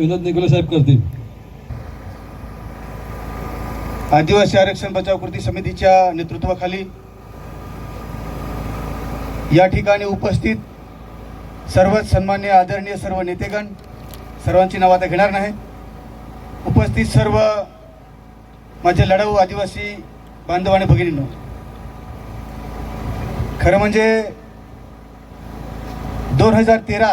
विनोद Nikolay साहेब करतील. आदिवासी आरक्षण बचाव कृती समितीच्या नेतृत्वाखाली या ठिकाणी उपस्थित सर्वच सन्मान्य आदरणीय सर्व नेतेगण सर्वांची नावं आता घेणार नाही उपस्थित सर्व माझे लढाऊ आदिवासी बांधव आणि भगिनींनो खरं म्हणजे दोन हजार तेरा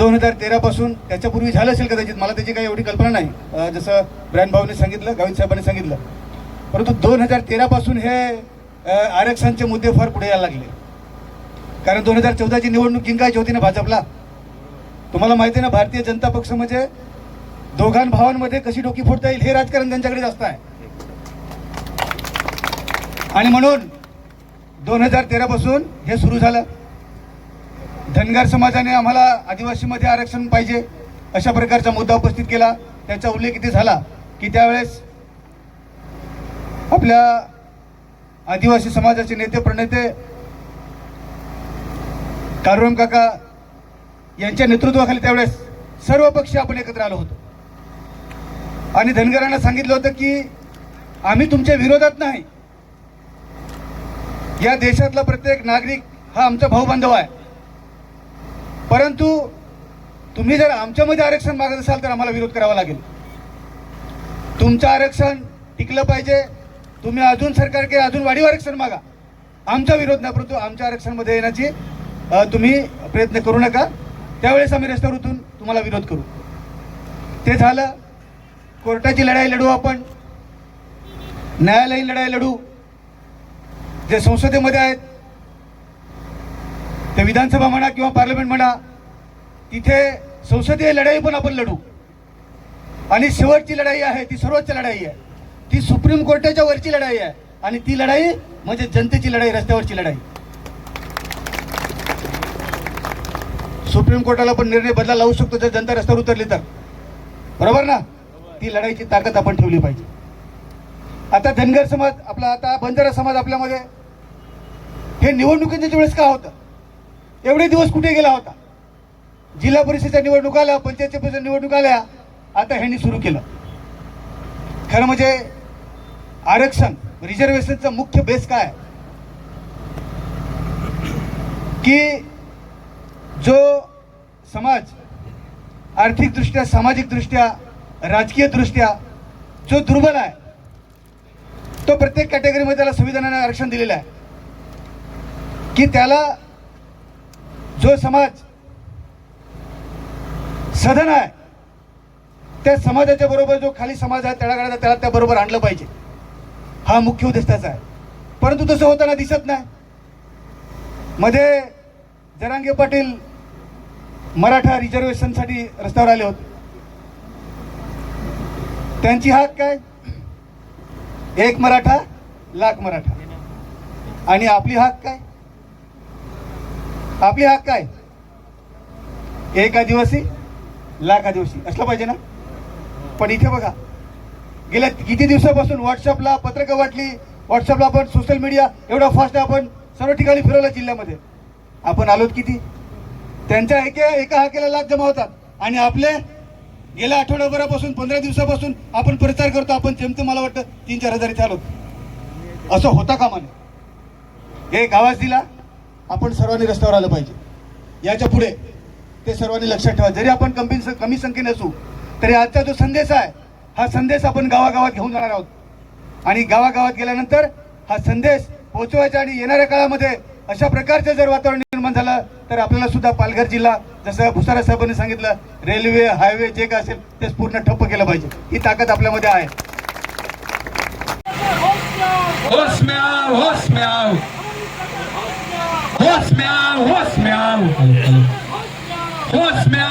दोन हजार तेरापासून त्याच्यापूर्वी झालं असेल कदाचित. मला त्याची काही एवढी कल्पना नाही. जसं ब्रँड भाऊने सांगितलं गावित साहेबांनी सांगितलं. परंतु दोन हजार तेरापासून हे आरक्षणचे मुद्दे फार पुढे यायला लागले. कारण दोन हजार चौदाची निवडणूक जिंकायची होती ना भाजपला. तुम्हाला माहिती आहे ना भारतीय जनता पक्ष म्हणजे दोघां भावांमध्ये कशी डोकी फोडता येईल हे राजकारण त्यांच्याकडे जास्त आहे. आणि म्हणून दोन हजार तेरापासून हे सुरू झालं. धनगर समाजाने आम्हाला आदिवासीमध्ये आरक्षण पाहिजे अशा प्रकारचा मुद्दा उपस्थित केला. त्याचा उल्लेख इथे झाला की त्यावेळेस आपल्या आदिवासी समाजाचे नेते प्रणेते कारुराम काका यांच्या नेतृत्वाखाली त्यावेळेस सर्व पक्ष आपण एकत्र आलो होतो. आणि धनगरांना सांगितलं होतं की आम्ही तुमच्या विरोधात नाही. या देशातला प्रत्येक नागरिक हा आमचा भाऊ बांधव आहे. परंतु तुम्ही जर आमच्यामध्ये आरक्षण मागत असाल तर आम्हाला विरोध करावा लागेल. तुमचं आरक्षण टिकलं पाहिजे. तुम्ही अजून सरकारकडे अजून वाढीव आरक्षण मागा. आमचा विरोध नाही परंतु आमच्या आरक्षणमध्ये येण्याची तुम्ही प्रयत्न करू नका. त्यावेळेस आम्ही रस्त्यावर उतरून तुम्हाला विरोध करू. ते झालं. कोर्टाची लढाई लढू आपण. न्यायालयीन लढाई लढू. जे संसदेमध्ये आहेत ते विधानसभा म्हणा किंवा पार्लमेंट म्हणा तिथे संसदीय लढाई पण आपण लढू. आणि शेवटची लढाई आहे ती सर्वोच्च लढाई आहे. ती सुप्रीम कोर्टाच्या वरची लढाई आहे. आणि ती लढाई म्हणजे जनतेची लढाई रस्त्यावरची लढाई. सुप्रीम कोर्टाला पण निर्णय बदला लावू शकतो जर जनता रस्त्यावर उतरली तर. बरोबर ना? ती लढाईची ताकद आपण ठेवली पाहिजे. आता धनगर समाज आपला आता बंजारा समाज आपल्यामध्ये हे निवडणुकीच्या वेळेस का होतं? एवढे दिवस कुठे गेला होता? जिल्हा परिषदेच्या निवडणूक आल्या पंचायत परिषद निवडणूक आल्या आता ह्यांनी सुरू केलं. खरं म्हणजे आरक्षण रिझर्वेशनचा मुख्य बेस काय की जो समाज आर्थिकदृष्ट्या सामाजिकदृष्ट्या राजकीयदृष्ट्या जो दुर्बल आहे तो प्रत्येक कॅटेगरीमध्ये त्याला संविधानाने आरक्षण दिलेलं आहे. की त्याला जो समाज सधन आहे त्या समाजाच्या बरोबर जो खाली समाज आहे तळागाळाचा त्याला त्याबरोबर आणलं पाहिजे. हा मुख्य उद्देश त्याचा आहे. परंतु तसं होताना दिसत नाही. मध्ये जरांगे पाटील मराठा रिझर्वेशनसाठी रस्त्यावर आले होते. त्यांची हाक काय? एक मराठा लाख मराठा. आणि आपली हाक काय? आपली हाक काय एक आदिवासी लाख आदिवासी असलं पाहिजे ना? पण इथे बघा गेल्या किती दिवसापासून व्हॉट्सअपला पत्रकं वाटली व्हॉट्सअपला आपण सोशल मीडिया एवढा फास्ट आपण सर्व ठिकाणी फिरवलं जिल्ह्यामध्ये. आपण आलोत किती? त्यांच्या एके एका हाकेला लाख जमा होतात. आणि आपले गेल्या आठवड्याभरापासून पंधरा दिवसापासून आपण प्रचार करतो आपण जेमते मला वाटतं तीन चार हजार इथे आलो असं होता कामा एक आवाज दिला. आपण सर्वांनी रस्त्यावर आलं पाहिजे. याच्यापुढे ते सर्वांनी लक्षात ठेवा. जरी आपण कमी कमी संख्येने असू तरी आजचा जो संदेश आहे हा संदेश आपण गावागावात घेऊन जाणार आहोत. आणि गावागावात गेल्यानंतर हा संदेश पोहोचवायचा आणि येणाऱ्या काळामध्ये अशा प्रकारचं जर वातावरण निर्माण झालं तर आपल्याला सुद्धा पालघर जिल्हा जसं भुसारा साहेबांनी सांगितलं रेल्वे हायवे जे काय असेल ते पूर्ण ठप्प केलं पाहिजे. ही ताकद आपल्यामध्ये आहे. Horse meow, horse meow. Horse meow.